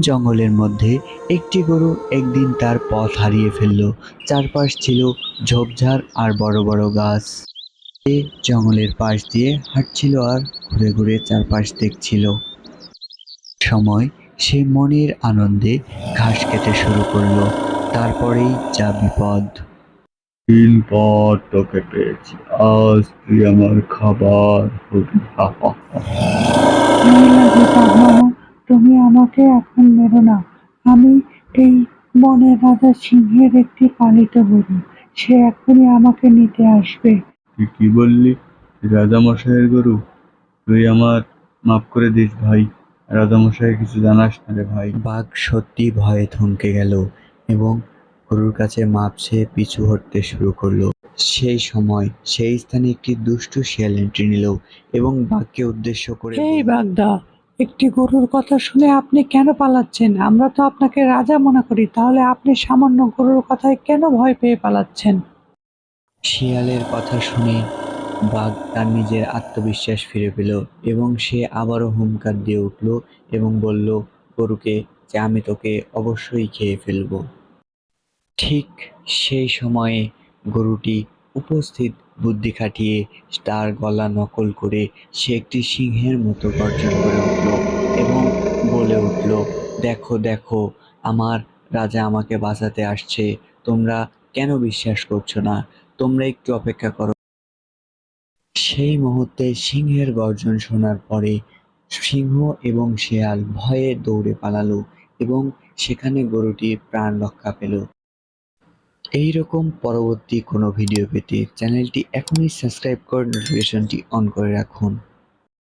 জঙ্গলের মধ্যে একটি গরু একদিন তার পথ হারিয়ে ফেলল। চারপাশ ছিল ঝোপঝাড় আর বড় বড় গাছ। সে জঙ্গলের পাশ দিয়ে হাঁটছিল আর ঘুরে ঘুরে চারপাশ দেখছিল। সময় সে মনের আনন্দে ঘাস খেতে শুরু করল। তারপরেই যা বিপদ। দিন পর তোকে পেয়েছি। আজ তুই আমার খাবার হবি তুমি আমাকে এখন মেরো না। আমি এই বনের রাজা সিংহের একটি পালিত গরু। সে এখনই আমাকে নিতে আসবে। তুই কি বললি রাজামশাইয়ের গরু? তুই আমার মাফ করে দিস ভাই। রাজামশাই কিছু জানাস না রে ভাই। বাঘ সত্যি ভয়ে থমকে গেল এবং গরুর কাছে মাপ চেয়ে পিছু হটতে শুরু করল। সেই সময় সেই স্থানে একটি দুষ্টু শিয়াল এন্ট্রি নিল এবং বাঘকে উদ্দেশ্য করে এই বাগদা একটি গরুর কথা শুনে আপনি কেন পালাচ্ছেন? আমরা তো আপনাকে রাজা মনে করি, তাহলে আপনি সামান্য গরুর কথায় কেন ভয় পেয়ে পালাচ্ছেন? শিয়ালের কথা শুনে বাঘ তার নিজের আত্মবিশ্বাস ফিরে পেল এবং সে আবারও হুঙ্কার দিয়ে উঠল এবং বলল, গরুকে যে আমি তোকে অবশ্যই খেয়ে ফেলব। ঠিক সেই সময়ে গরুটি উপস্থিত বুদ্ধি খাটিয়ে তার গলা নকল করে সে একটি সিংহের মতো গর্জন করে উঠল এবং বলে উঠল, দেখো দেখো, আমার রাজা আমাকে বাঁচাতে আসছে। তোমরা কেন বিশ্বাস করছ না? তোমরা একটু অপেক্ষা করো। সেই মুহূর্তে সিংহের গর্জন শোনার পরে সিংহ এবং শেয়াল ভয়ে দৌড়ে পালালো এবং সেখানে গরুটি প্রাণ রক্ষা পেল। এই রকম পরবর্তী কোনো ভিডিও পেতে চ্যানেলটি এখনই সাবস্ক্রাইব করে নোটিফিকেশনটি অন করে রাখুন।